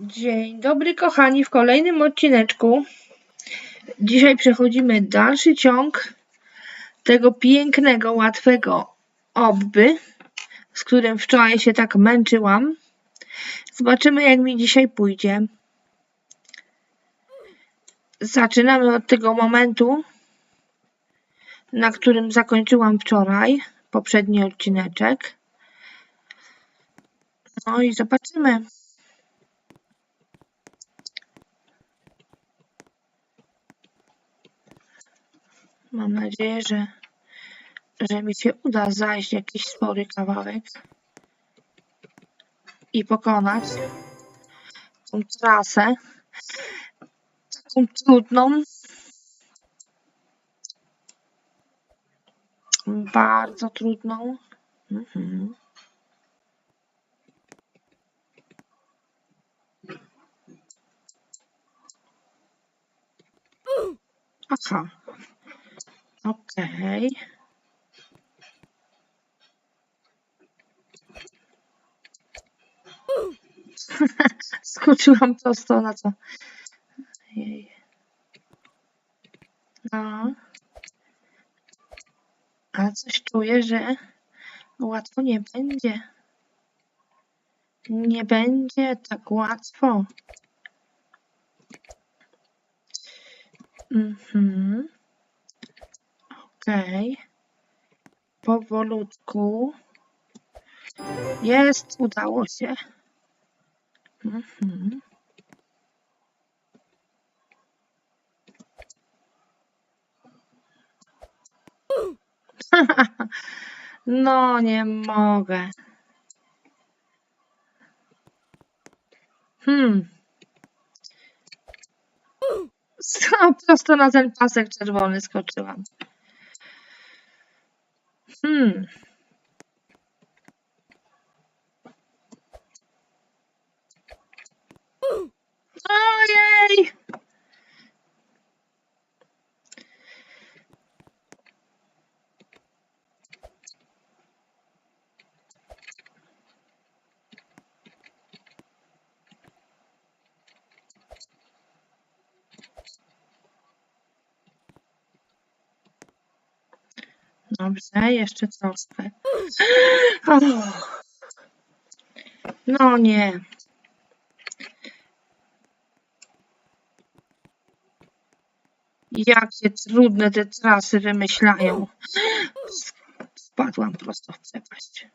Dzień dobry kochani, w kolejnym odcineczku. Dzisiaj przechodzimy dalszy ciąg tego pięknego, łatwego obby, z którym wczoraj się tak męczyłam. Zobaczymy jak mi dzisiaj pójdzie. Zaczynamy od tego momentu, na którym zakończyłam wczoraj poprzedni odcineczek. No i zobaczymy. Mam nadzieję, że, że mi się uda zajść jakiś spory kawałek i pokonać tą trasę taką trudną. Bardzo trudną. Mhm. Aha. Okej. Skoczyłam prosto na to. Jej. No. A coś czuję, że łatwo nie będzie. Nie będzie tak łatwo. Mhm. Okej. Powolutku. Jest, udało się. Mhm. No, nie mogę. Hmm. Prosto na ten pasek czerwony skoczyłam. Hmm. Ojej! Dobrze, jeszcze. Och. No nie. Jakie trudne te trasy wymyślają. Spadłam prosto w przepaść.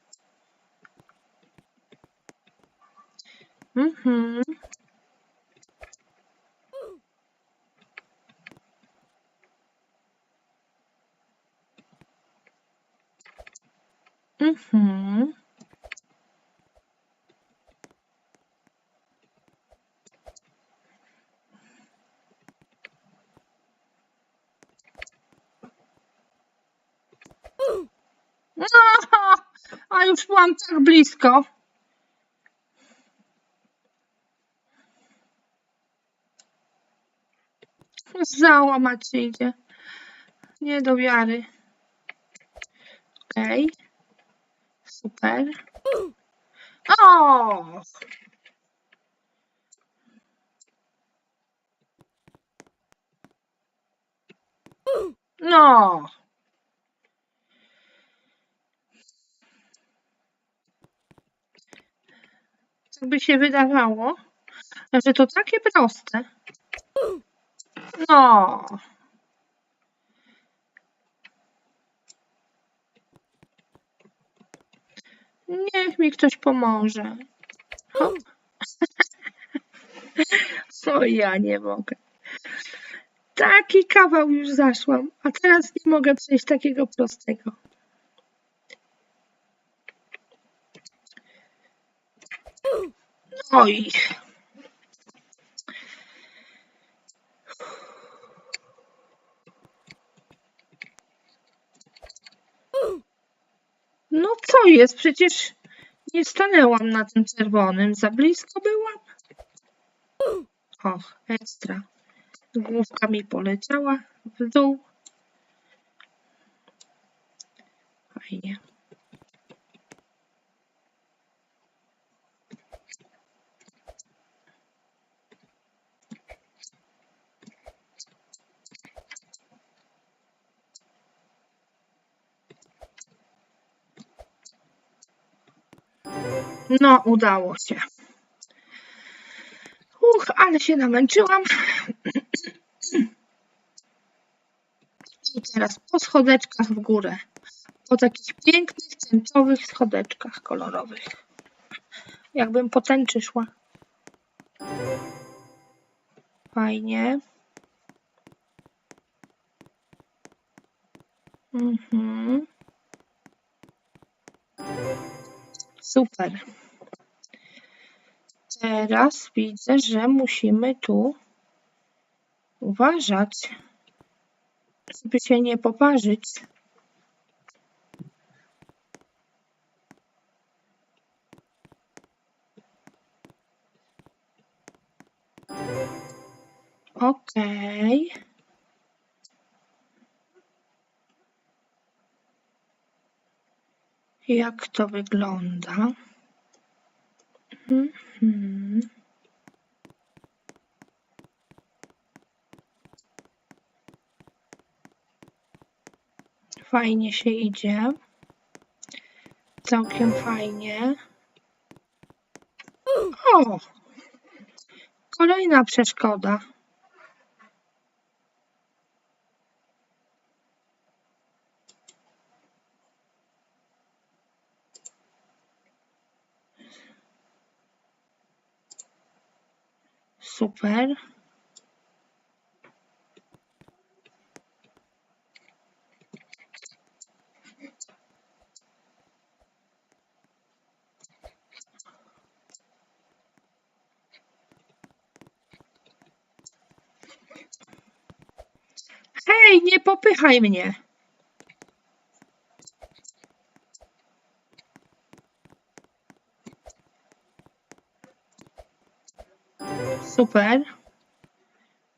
Mhm. Mhm. No, a już byłam tak blisko. Załamać się idzie. Nie do wiary. Okej. Super. O! No. Tak by się wydawało, że to takie proste. No. Niech mi ktoś pomoże. Hop. O, ja nie mogę. Taki kawał już zaszłam, a teraz nie mogę przejść takiego prostego. Oj. No co jest? Przecież nie stanęłam na tym czerwonym. Za blisko byłam. Och, ekstra. Główka mi poleciała w dół. Fajnie. No, udało się. Uch, ale się namęczyłam. I teraz po schodeczkach w górę. Po takich pięknych, tęczowych schodeczkach kolorowych. Jakbym po tęczy szła. Fajnie. Mhm. Super. Teraz widzę, że musimy tu uważać, żeby się nie poparzyć. Okej. Jak to wygląda? Mhm. Fajnie się idzie. Całkiem fajnie. O! Kolejna przeszkoda. Super. Hej, nie popychaj mnie. Super.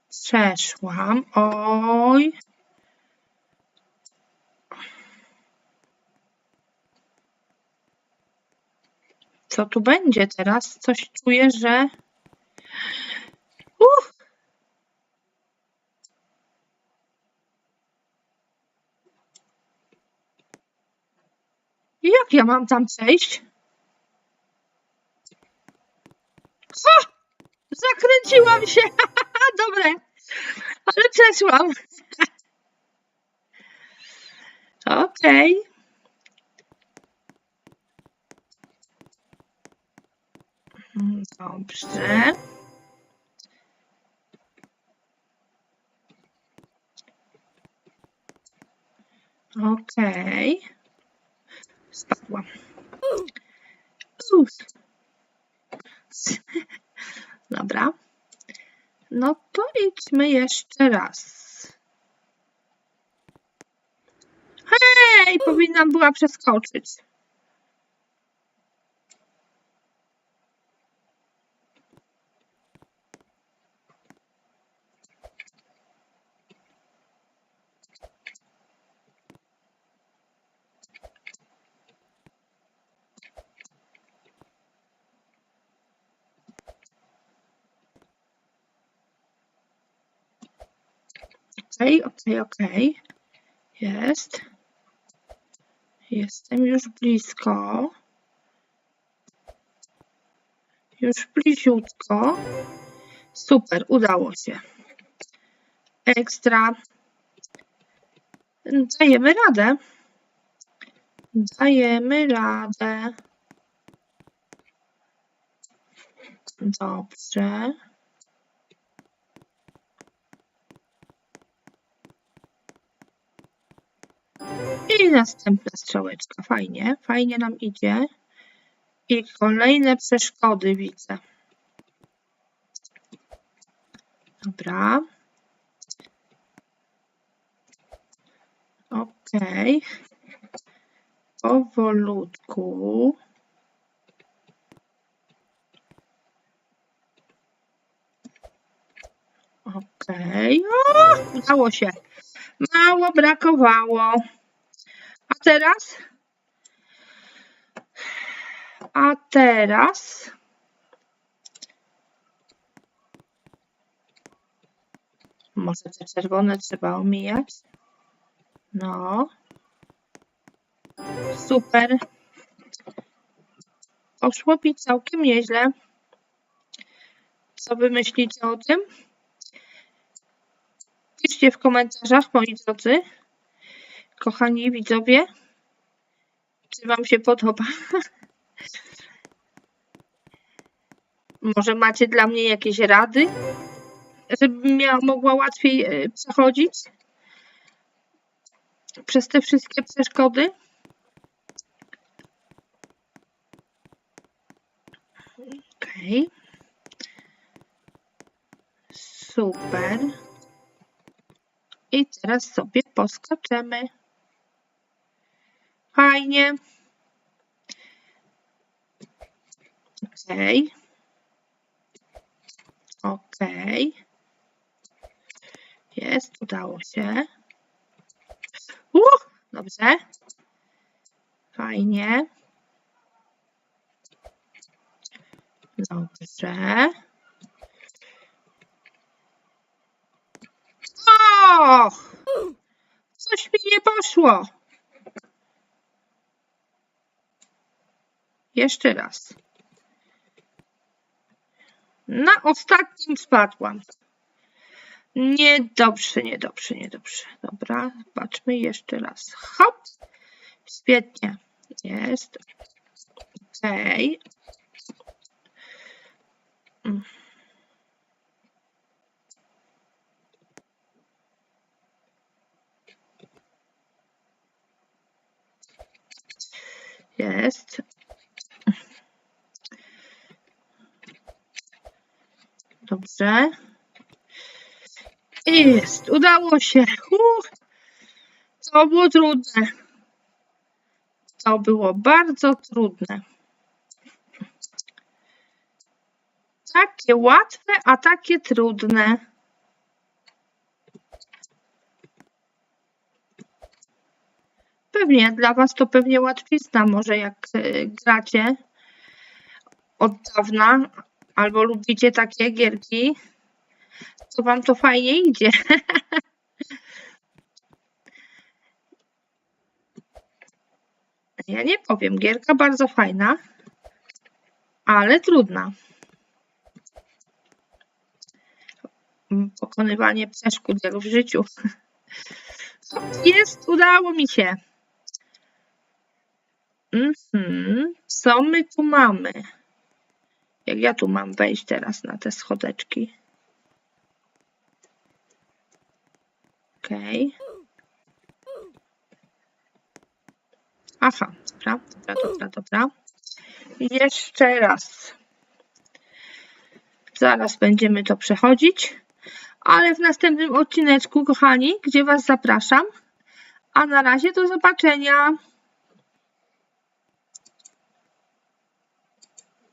Przeszłam. Oj. Co tu będzie teraz? Coś czuję, że... Uff. Jak ja mam tam przejść? Zakręciłam się. Dobre. Ale przeszłam. Okej. Mm, Dobrze. Okej. Spadłam. Uff. Dobra. No idźmy jeszcze raz. Hej, powinnam była przeskoczyć. Okej, okej, okej. Jest. Jestem już blisko. Już bliziutko. Super, udało się. Ekstra. Dajemy radę. Dajemy radę. Dobrze. I następna strzałeczka. Fajnie, fajnie nam idzie. I kolejne przeszkody widzę. Dobra. Okej. Powolutku. Okej. O, Udało się. Mało brakowało. Teraz? A teraz? Może te czerwone trzeba omijać? No. Super. Poszło mi całkiem nieźle. Co wy myślicie o tym? Piszcie w komentarzach, moi drodzy. Kochani widzowie, czy wam się podoba? Może macie dla mnie jakieś rady, żebym miała, mogła łatwiej e, przechodzić przez te wszystkie przeszkody? Okej. Super. I teraz sobie poskaczemy. Fajnie. Okej. Okej. Jest, udało się. Uh, dobrze. Fajnie. Dobrze. Och! Coś mi nie poszło. Jeszcze raz. Na ostatnim spadłam. Niedobrze, niedobrze, niedobrze. Dobra, zobaczmy jeszcze raz. Hop! Świetnie. Jest. Okej. Mm. Jest. Dobrze. Jest, udało się. Uch. To było trudne. To było bardzo trudne. Takie łatwe, a takie trudne. Pewnie dla Was to pewnie łatwizna, może jak e, gracie od dawna, albo lubicie takie gierki, to Wam to fajnie idzie. Ja nie powiem, gierka bardzo fajna, ale trudna. Pokonywanie przeszkód w życiu. Jest, udało mi się. Mhm. Co my tu mamy? Jak ja tu mam wejść teraz na te schodeczki? Okej. Okay. Aha, dobra, dobra, dobra, dobra. Jeszcze raz. Zaraz będziemy to przechodzić, ale w następnym odcineczku, kochani, gdzie Was zapraszam. A na razie do zobaczenia.